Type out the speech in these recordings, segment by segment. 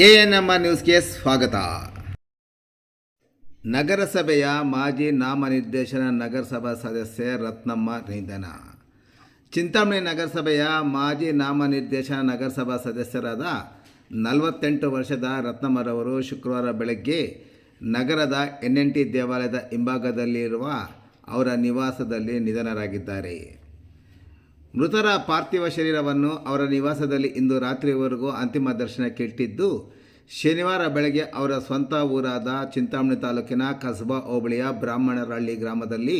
A N M ನ್ಯೂಸ್ಗೆ ಸ್ವಾಗತ. ನಗರಸಭೆಯ ಮಾಜಿ ನಾಮನಿರ್ದೇಶನ ನಗರಸಭಾ ಸದಸ್ಯೆ ರತ್ನಮ್ಮ ನಿಧನ. ಚಿಂತಾಮಣಿ ನಗರಸಭೆಯ ಮಾಜಿ ನಾಮನಿರ್ದೇಶನ ನಗರಸಭಾ ಸದಸ್ಯರಾದ ನಲವತ್ತೆಂಟು ವರ್ಷದ ರತ್ನಮ್ಮರವರು ಶುಕ್ರವಾರ ಬೆಳಗ್ಗೆ ನಗರದ ಎನ್ ಎನ್ ಟಿ ದೇವಾಲಯದ ಹಿಂಭಾಗದಲ್ಲಿರುವ ಅವರ ನಿವಾಸದಲ್ಲಿ ನಿಧನರಾಗಿದ್ದಾರೆ. ಮೃತರ ಪಾರ್ಥಿವ ಶರೀರವನ್ನು ಅವರ ನಿವಾಸದಲ್ಲಿ ಇಂದು ರಾತ್ರಿವರೆಗೂ ಅಂತಿಮ ದರ್ಶನಕ್ಕೆ ಇಟ್ಟಿದ್ದು ಶನಿವಾರ ಬೆಳಗ್ಗೆ ಅವರ ಸ್ವಂತ ಊರಾದ ಚಿಂತಾಮಣಿ ತಾಲೂಕಿನ ಕಸಬಾ ಹೋಬಳಿಯ ಬ್ರಾಹ್ಮಣರಹಳ್ಳಿ ಗ್ರಾಮದಲ್ಲಿ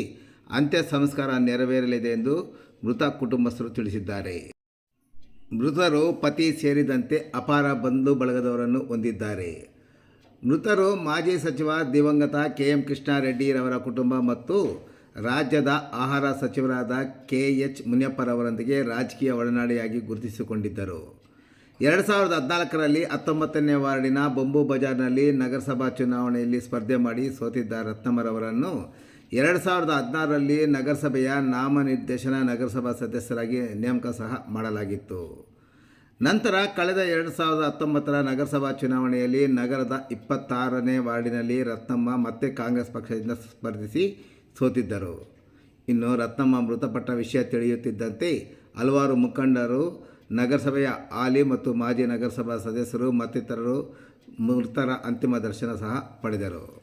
ಅಂತ್ಯ ಸಂಸ್ಕಾರ ನೆರವೇರಲಿದೆ ಎಂದು ಮೃತ ಕುಟುಂಬಸ್ಥರು ತಿಳಿಸಿದ್ದಾರೆ. ಮೃತರು ಪತಿ ಸೇರಿದಂತೆ ಅಪಾರ ಬಂಧು ಬಳಗದವರನ್ನು ಹೊಂದಿದ್ದಾರೆ. ಮೃತರು ಮಾಜಿ ಸಚಿವ ದಿವಂಗತ ಕೆ ಎಂ ಕೃಷ್ಣಾರೆಡ್ಡಿರವರ ಕುಟುಂಬ ಮತ್ತು ರಾಜ್ಯದ ಆಹಾರ ಸಚಿವರಾದ ಕೆ ಎಚ್ ಮುನಿಯಪ್ಪರವರೊಂದಿಗೆ ರಾಜಕೀಯ ಒಡನಾಡಿಯಾಗಿ ಗುರುತಿಸಿಕೊಂಡಿದ್ದರು. ಎರಡು ಸಾವಿರದ ಹದಿನಾಲ್ಕರಲ್ಲಿ ಹತ್ತೊಂಬತ್ತನೇ ವಾರ್ಡಿನ ಬೊಂಬು ಬಜಾರ್ನಲ್ಲಿ ನಗರಸಭಾ ಚುನಾವಣೆಯಲ್ಲಿ ಸ್ಪರ್ಧೆ ಮಾಡಿ ಸೋತಿದ್ದ ರತ್ನಮ್ಮರವರನ್ನು ಎರಡು ಸಾವಿರದ ಹದಿನಾರರಲ್ಲಿ ನಗರಸಭೆಯ ನಾಮನಿರ್ದೇಶನ ನಗರಸಭಾ ಸದಸ್ಯರಾಗಿ ನೇಮಕ ಸಹ ಮಾಡಲಾಗಿತ್ತು. ನಂತರ ಕಳೆದ ಎರಡು ಸಾವಿರದ ಹತ್ತೊಂಬತ್ತರ ನಗರಸಭಾ ಚುನಾವಣೆಯಲ್ಲಿ ನಗರದ ಇಪ್ಪತ್ತಾರನೇ ವಾರ್ಡಿನಲ್ಲಿ ರತ್ನಮ್ಮ ಮತ್ತೆ ಕಾಂಗ್ರೆಸ್ ಪಕ್ಷದಿಂದ ಸ್ಪರ್ಧಿಸಿ ಸೋತಿದ್ದರು. ಇನ್ನು ರತ್ನಮ್ಮ ಮೃತಪಟ್ಟ ವಿಷಯ ತಿಳಿಯುತ್ತಿದ್ದಂತೆ ಹಲವಾರು ಮುಖಂಡರು, ನಗರಸಭೆಯ ಆಲಿ ಮತ್ತು ಮಾಜಿ ನಗರಸಭಾ ಸದಸ್ಯರು ಮತ್ತಿತರರು ಮೃತರ ಅಂತಿಮ ದರ್ಶನ ಸಹ ಪಡೆದರು.